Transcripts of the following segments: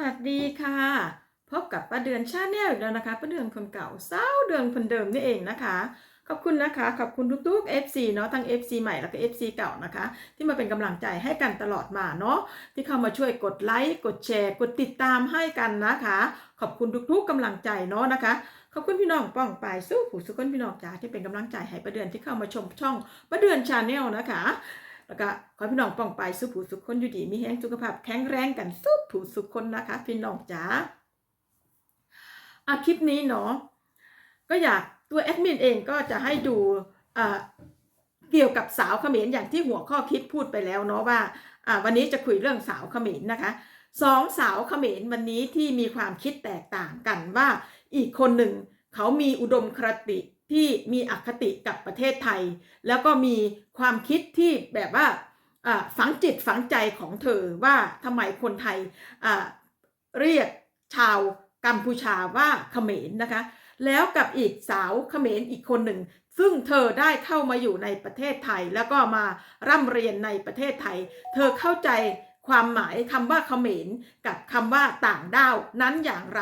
วัสดีค่ะ พบกับป้าเดือนชาแนลอีกแล้วนะคะป้าเดือนคนเก่าเศร้าเดือนคนเดิมนี่เองนะคะ ขอบคุณนะคะ ขอบคุณทุกๆ FC เนาะทั้ง FC ใหม่แล้วก็ FC เก่านะคะ ที่มาเป็นกำลังใจให้กันตลอดมาเนาะที่เข้ามาช่วยกดไลค์กดแชร์ กดติดตามให้กันนะคะ ขอบคุณทุกๆกำลังใจเนาะนะคะขอบคุณพี่น้องป้องปายสู้ผู้สุขคนพี่น้องจ๋าที่เป็นกำลังใจให้ป้าเดือนที่เข้ามาชมช่องป้าเดือนชาแนลนะคะ แล้วก็ขอพี่น้องป้องไปสุขผู้สุขคนอยู่ดี มีแห้งสุขภาพแข็งแรงกันสุขผู้สุขคนนะคะ พี่น้องจ๋าอะคลิปนี้เนาะก็อยากตัวแอดมินเองก็จะให้ดูเกี่ยวกับสาวเขมรอย่างที่หัวข้อคิดพูดไปแล้วเนาะว่าอ่าวันนี้จะคุยเรื่องสาวเขมรนะคะสองสาวเขมรวันนี้ที่มีความคิดแตกต่างกันว่าอีกคนหนึ่งเขามีอุดมคติ ที่มีอคติกับประเทศไทย แล้วก็มีความคิดที่แบบว่าฝังจิตฝังใจของเธอว่าทำไมคนไทยเรียกชาวกัมพูชาว่าเขมรนะคะ แล้วกับอีกสาวเขมรอีกคนหนึ่ง ซึ่งเธอได้เข้ามาอยู่ในประเทศไทย แล้วก็มาร่ำเรียนในประเทศไทย เธอเข้าใจ ความหมายคำว่าเขมรกับคำว่าต่างด้าวนั้นอย่างไร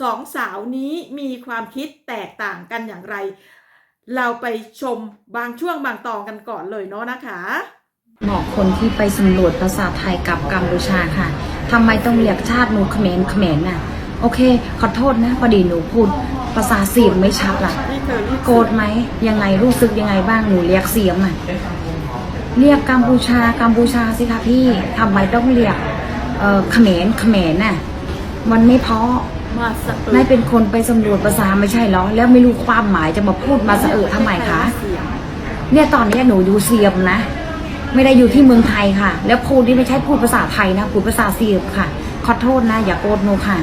สองสาวนี้มีความคิดแตกต่างกันอย่างไร เราไปชมบางช่วงบางตอนกันก่อนเลยเนาะนะคะบอกคนที่ไปสำรวจภาษาไทยกับกัมพูชาค่ะทำไมต้องเรียกชาติหนูเขมรเขมรน่ะ โอเค ขอโทษนะพอดีหนูพูด ภาษาเสียมไม่ชัดล่ะนี่เธอรีบโกรธไหมยังไงรู้สึกยังไงบ้างหนูเรียกเสียมอะ เรียกกัมพูชากัมพูชาสิคะพี่ทำไมต้องเรียกเอ่อเขมรเขมรน่ะมันไม่เพราะมาสะเอิดนายเป็นคนไปสำรวจภาษาไม่ใช่เหรอ แล้วไม่รู้ความหมายจะมาพูดมาสะเออทำไมคะเสียงเนี่ยตอนเนี้ยหนูอยู่เซียมนะ ไม่ได้อยู่ที่เมืองไทยค่ะ แล้วพูดนี่ไม่ใช่พูดภาษาไทยนะพูดภาษาเซียมค่ะ ขอโทษนะ อย่าโกรธหนูค่ะ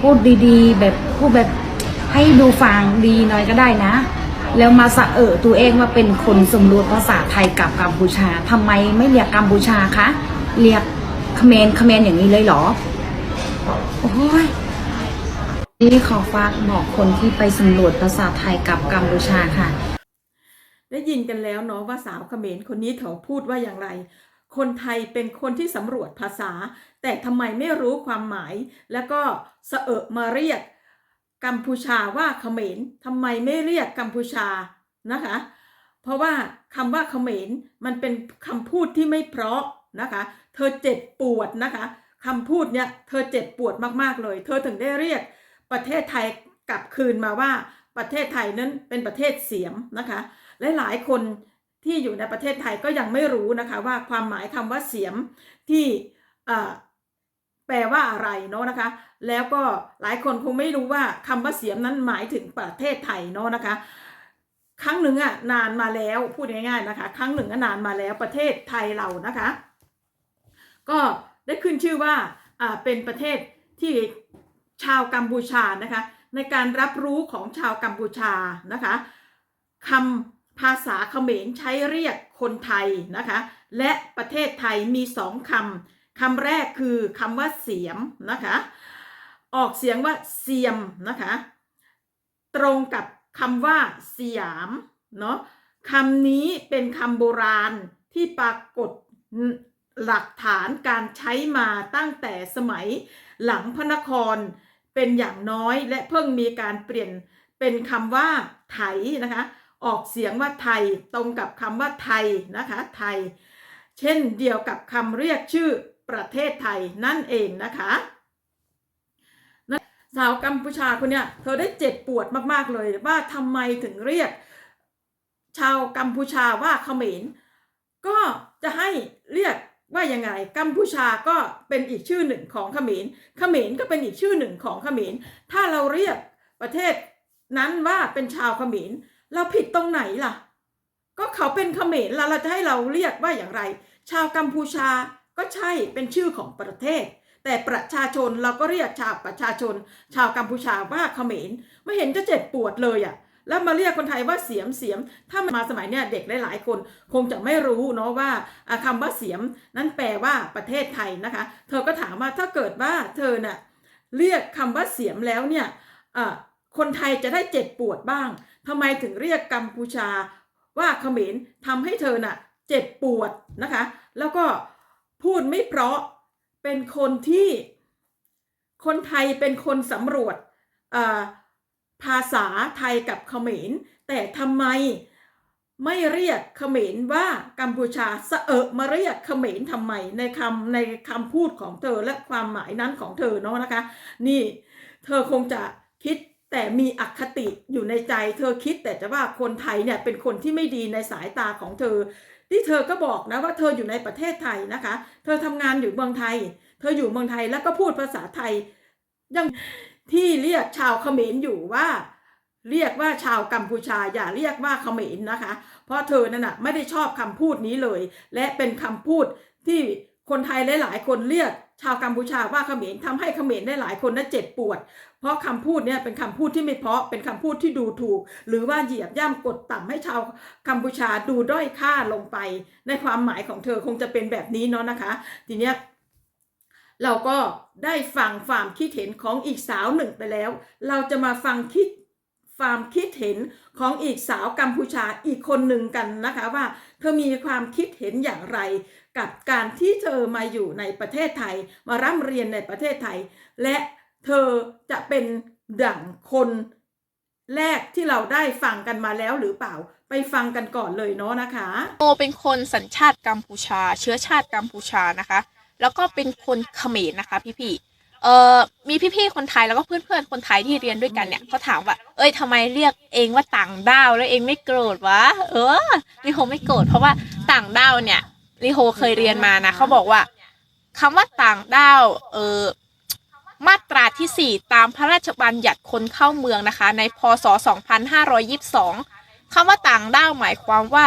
พูดดีๆ แบบพูดแบบให้ดูฟังดีหน่อยก็ได้นะ แล้วมาสะเออตัวเองว่าเป็นคนสำรวจภาษาไทยกับกัมพูชาทำไมไม่เรียกกัมพูชาคะเรียกเขมรเขมรอย่างนี้เลยเหรอโอ้ยนี่ขอฝากบอกคนที่ไปสำรวจภาษาไทยกับกัมพูชาค่ะ ได้ยินกันแล้วเนาะว่าสาวเขมรคนนี้เขาพูดว่าอย่างไร คนไทยเป็นคนที่สำรวจภาษา แต่ทำไมไม่รู้ความหมาย แล้วก็สะเอะมาเรียก กัมพูชาว่าเขมรทำไมไม่เรียกกัมพูชานะคะ เพราะว่าคำว่าเขมรมันเป็นคำพูดที่ไม่เพราะนะคะ เธอเจ็บปวดนะคะคำพูดเนี่ยเธอเจ็บปวดมากๆเลย เธอถึงได้เรียกประเทศไทยกลับคืนมาว่าประเทศไทยนั้นเป็นประเทศเสียมนะคะและหลายคนที่อยู่ในประเทศไทยก็ยังไม่รู้นะคะว่าความหมายคำว่าเสียมที่ แปลว่าอะไรเนาะนะคะ แล้วก็หลายคนคงไม่รู้ว่าคำว่าเสียมนั้นหมายถึงประเทศไทยเนาะนะคะ ครั้งหนึ่งอะนานมาแล้วพูดง่ายๆนะคะ ครั้งหนึ่งอะนานมาแล้วประเทศไทยเรานะคะ ก็ได้ขึ้นชื่อว่าอ่าเป็นประเทศที่ชาวกัมพูชานะคะ ในการรับรู้ของชาวกัมพูชานะคะคำภาษาเขมรใช้เรียกคนไทยนะคะ และประเทศไทยมีสองคำ คำแรกคือคำว่าเสียมนะคะ ออกเสียงว่าเสียมนะคะ ตรงกับคำว่าสยามเนาะคำนี้เป็นคำโบราณที่ปรากฏหลักฐานการใช้มาตั้งแต่สมัยหลังพระนครเป็นอย่างน้อยและเพิ่งมีการเปลี่ยนเป็นคำว่าไทยนะคะ ออกเสียงว่าไทยตรงกับคำว่าไทยนะคะ ไทย เช่นเดียวกับคำเรียกชื่อ ประเทศไทยนั่นเองนะคะสาวกัมพูชาคนเนี้ยเธอได้เจ็บปวดมากๆเลยว่าทำไมถึงเรียก ชาวกัมพูชาว่าเขมรก็จะให้เรียกว่ายังไงกัมพูชาก็เป็นอีกชื่อหนึ่งของเขมรเขมรก็เป็นอีกชื่อหนึ่งของเขมรถ้าเราเรียกประเทศนั้นว่าเป็นชาวเขมรเราผิดตรงไหนล่ะ ก็เขาเป็นเขมรแล้วเราจะให้เราเรียกว่าอย่างไร ชาวกัมพูชา ก็ใช่เป็นชื่อของประเทศ แต่ประชาชนเราก็เรียกชาวประชาชน ชาวกัมพูชาว่าเขมรไม่เห็นจะเจ็บปวดเลยอะ่ะแล้วมาเรียกคนไทยว่าเสียมเสียม ถ้ามาสมัยเนี้ยเด็กหลายๆ คนคงจะไม่รู้เนาะว่าอะคำว่าเสียมนั้นแปลว่าประเทศไทยนะคะ เธอก็ถามว่าถ้าเกิดว่าเธอเน่ะเรียกคำว่าเสียมแล้วเนี่ยคนไทยจะได้เจ็บปวดบ้างทำไมถึงเรียกกัมพูชาว่าเขมรทำให้เธอน่ะเจ็บปวดนะคะ แล้วก็ พูดไม่เพราะเป็นคนที่คนไทยเป็นคนสำรวจภาษาไทยกับเขมร แต่ทำไมไม่เรียกเขมรว่ากัมพูชาสะเอะมาเรียกเขมรทำไมในคำในคำพูดของเธอและความหมายนั้นของเธอเนาะนะคะ นี่เธอคงจะคิดแต่มีอคติอยู่ในใจ เธอคิดแต่จะว่าคนไทยเนี่ยเป็นคนที่ไม่ดีในสายตาของเธอ ที่เธอก็บอกนะว่าเธออยู่ในประเทศไทยนะคะ เธอทำงานอยู่เมืองไทย เธออยู่เมืองไทยแล้วก็พูดภาษาไทย ยังที่เรียกชาวเขมรอยู่ว่า เรียกว่าชาวกัมพูชาอย่าเรียกว่าเขมรนะคะ เพราะเธอนั่นน่ะไม่ได้ชอบคำพูดนี้เลย และเป็นคำพูดที่คนไทยหลาย ๆ คนเรียก ชาวกัมพูชาว่าเขมรทำให้เขมรได้หลายคนนะเจ็บปวด เพราะคำพูดเนี่ยเป็นคำพูดที่ไม่เพาะเป็นคำพูดที่ดูถูก หรือว่าเหยียบย่ำกดต่ำให้ชาวกัมพูชาดูด้อยค่าลงไป ในความหมายของเธอคงจะเป็นแบบนี้เนาะนะคะ ทีเนี้ยเราก็ได้ฟังความคิดเห็นของอีกสาวหนึ่งไปแล้ว เราจะมาฟังคิดความคิดเห็นของอีกสาวกัมพูชาอีกคนหนึ่งกันนะคะว่า เธอมีความคิดเห็นอย่างไร กับการที่เธอมาอยู่ในประเทศไทย มาร่ำเรียนในประเทศไทย และเธอจะเป็นดั่งคนแรกที่เราได้ฟังกันมาแล้วหรือเปล่า ไปฟังกันก่อนเลยเนาะนะคะโมเป็นคนสัญชาติกัมพูชา เชื้อชาติกัมพูชานะคะ แล้วก็เป็นคนเขมรนะคะ พี่ๆเอ่อมีพี่ๆคนไทยแล้วก็เพื่อนๆคนไทยที่เรียนด้วยกันเนี่ยเขาถามว่า เอ้ยทำไมเรียกเองว่าต่างด้าวแล้วเองไม่โกรธวะ เออลิโฮไม่โกรธเพราะว่าต่างด้าวเนี่ย ลิโฮเคยเรียนมานะเขาบอกว่าคำว่าต่างด้าวเออมาตราที่ 4 ตามพระราชบัญญัติคนเข้าเมืองนะคะ ในพศ 2522คำว่าต่างด้าวหมายความว่า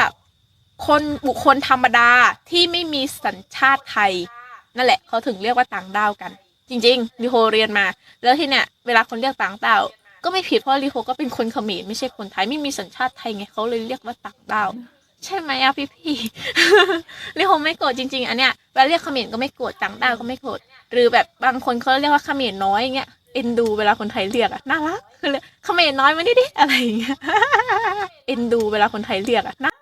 คนบุคคลธรรมดาที่ไม่มีสัญชาติไทย นั่นแหละเขาถึงเรียกว่าต่างด้าวกัน จริงๆลิโฮเรียนมา แล้วที่เนี่ยเวลาคนเรียกต่างด้าวก็ไม่ผิดเพราะลิโฮก็เป็นคนเขมรไม่ใช่คนไทยไม่มีสัญชาติไทยไงเขาเลยเรียกว่าต่างด้าว ใช่ไหมอะพี่พี่ๆลิโฮไม่โกรธจริง ๆ อันเนี้ยเวลาเรียกเขมรก็ไม่โกรธต่างด้าวก็ไม่โกรธหรือแบบบางคนเขาเรียกว่าเขมรน้อยอย่างเงี้ยเอ็นดูเวลาคนไทยเรียกอะน่ารักคือเขมรน้อยมาดิดิอะไรอย่างเงี้ยเอ็นดูเวลาคนไทยเรียกอะน่า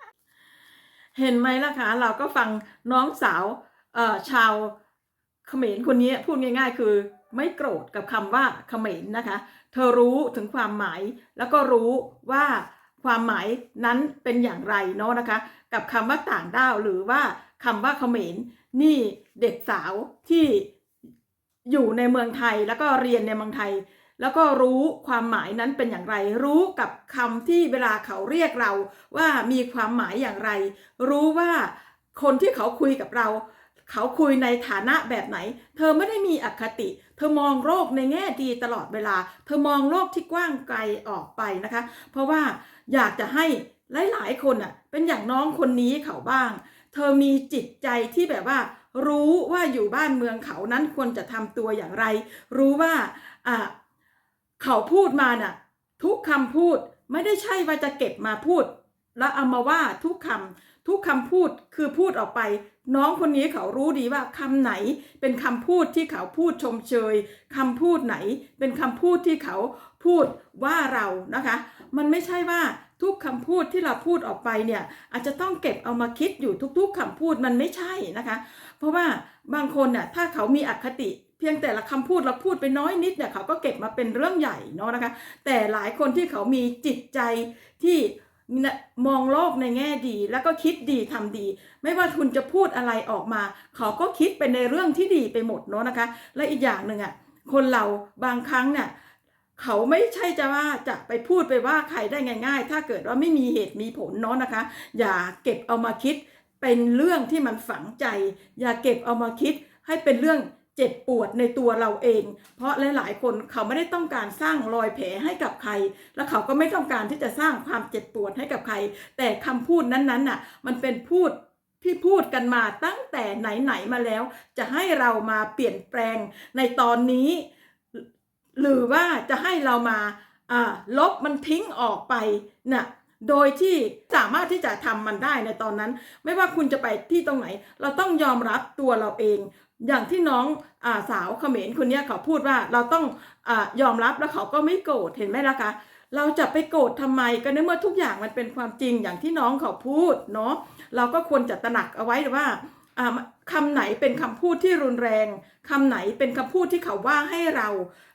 เห็นไหมล่ะคะเราก็ฟังน้องสาวเอ่อชาวเขมรคนนี้พูดง่าย ๆ คือไม่โกรธกับคำว่าเขมรนะคะ เธอรู้ถึงความหมายแล้วก็รู้ว่า ความหมายนั้นเป็นอย่างไรเนาะนะคะ กับคำว่าต่างด้าวหรือว่าคำว่าเขมรนี่เด็กสาวที่อยู่ในเมืองไทยแล้วก็เรียนในเมืองไทย แล้วก็รู้ความหมายนั้นเป็นอย่างไร รู้กับคำที่เวลาเขาเรียกเราว่ามีความหมายอย่างไร รู้ว่าคนที่เขาคุยกับเรา เขาคุยในฐานะแบบไหน เธอไม่ได้มีอคติ เธอมองโลกในแง่ดีตลอดเวลา เธอมองโลกที่กว้างไกลออกไปนะคะ เพราะว่าอยากจะให้หลาย ๆ คนอะเป็นอย่างน้องคนนี้เขาบ้าง เธอมีจิตใจที่แบบว่า รู้ว่าอยู่บ้านเมืองเขานั้นควรจะทำตัวอย่างไร รู้ว่าอ่าเขาพูดมาน่ะทุกคำพูดไม่ได้ใช่ว่าจะเก็บมาพูด แล้วเอามาว่าทุกคำทุกคำพูดคือพูดออกไป น้องคนนี้เขารู้ดีว่าคำไหนเป็นคำพูดที่เขาพูดชมเชยคำพูดไหนเป็นคำพูดที่เขาพูดว่าเรานะคะ มันไม่ใช่ว่าทุกคำพูดที่เราพูดออกไปเนี่ยอาจจะต้องเก็บเอามาคิดอยู่ทุก ๆคำพูดมันไม่ใช่นะคะ เพราะว่าบางคนน่ะถ้าเขามีอคติเพียงแต่ละคำพูดเราพูดไปน้อยนิดเนี่ยเขาก็เก็บมาเป็นเรื่องใหญ่เนาะนะคะ แต่หลายคนที่เขามีจิตใจที่ มองโลกในแง่ดี แล้วก็คิดดีทำดี ไม่ว่าคุณจะพูดอะไรออกมา เขาก็คิดเป็นในเรื่องที่ดีไปหมดเนาะนะคะ และอีกอย่างหนึ่งอะคนเราบางครั้งเนี่ยเขาไม่ใช่จะว่าจะไปพูดไปว่าใครได้ง่าย ๆ ถ้าเกิดว่าไม่มีเหตุมีผลเนาะนะคะ อย่าเก็บเอามาคิดเป็นเรื่องที่มันฝังใจ อย่าเก็บเอามาคิดให้เป็นเรื่อง เจ็บปวดในตัวเราเอง เพราะหลาย ๆ คนเขาไม่ได้ต้องการสร้างรอยแผลให้กับใคร และเขาก็ไม่ต้องการที่จะสร้างความเจ็บปวดให้กับใคร แต่คำพูดนั้นๆน่ะมันเป็นพูดที่พูดกันมาตั้งแต่ไหน ๆ มาแล้ว จะให้เรามาเปลี่ยนแปลงในตอนนี้ หรือว่าจะให้เรามาลบมันทิ้งออกไปน่ะโดยที่สามารถที่จะทำมันได้ในตอนนั้น ไม่ว่าคุณจะไปที่ตรงไหน เราต้องยอมรับตัวเราเอง อย่างที่น้องอาสาวเขมรคนนี้เขาพูดว่าเราต้องอยอมรับแล้วเขาก็ไม่โกรธเห็นไหมล่ะคะเราจะไปโกรธทำไมก็ในเมื่อทุกอย่างมันเป็นความจริงอย่างที่น้องเขาพูดเนาะเราก็ควรจะตระหนักเอาไว้ว่าอ่าคำไหนเป็นคำพูดที่รุนแรงคำไหนเป็นคำพูดที่เขาว่าให้เรา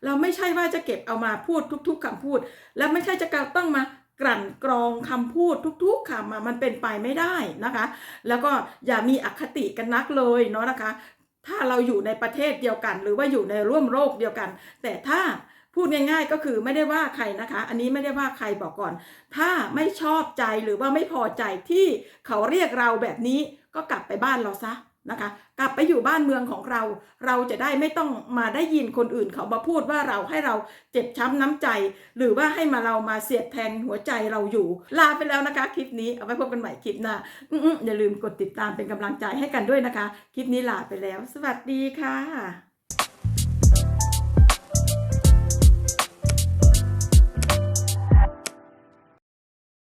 เราไม่ใช่ว่าจะเก็บเอามาพูดทุก ๆคำพูด แล้วไม่ใช่จะต้องมากลั่นกรองคำพูดทุกๆคำมามันเป็นไปไม่ได้นะคะ แล้วก็อย่ามีอคติกันนักเลยเนาะนะคะ ถ้าเราอยู่ในประเทศเดียวกัน หรือว่าอยู่ในร่วมโลกเดียวกัน แต่ถ้าพูดง่ายๆก็คือไม่ได้ว่าใครนะคะ อันนี้ไม่ได้ว่าใครบอกก่อน ถ้าไม่ชอบใจหรือว่าไม่พอใจที่เขาเรียกเราแบบนี้ก็กลับไปบ้านเราซะ นะคะ กลับไปอยู่บ้านเมืองของเรา เราจะได้ไม่ต้องมาได้ยินคนอื่นเขามาพูดว่าเราให้เราเจ็บช้ำน้ำใจ หรือว่าให้มาเรามาเสียดแทงหัวใจเราอยู่ ลาไปแล้วนะคะคลิปนี้เอาไว้พบกันใหม่คลิปหน้าอออย่าลืมกดติดตามเป็นกำลังใจให้กันด้วยนะคะ คลิปนี้ลาไปแล้ว สวัสดีค่ะ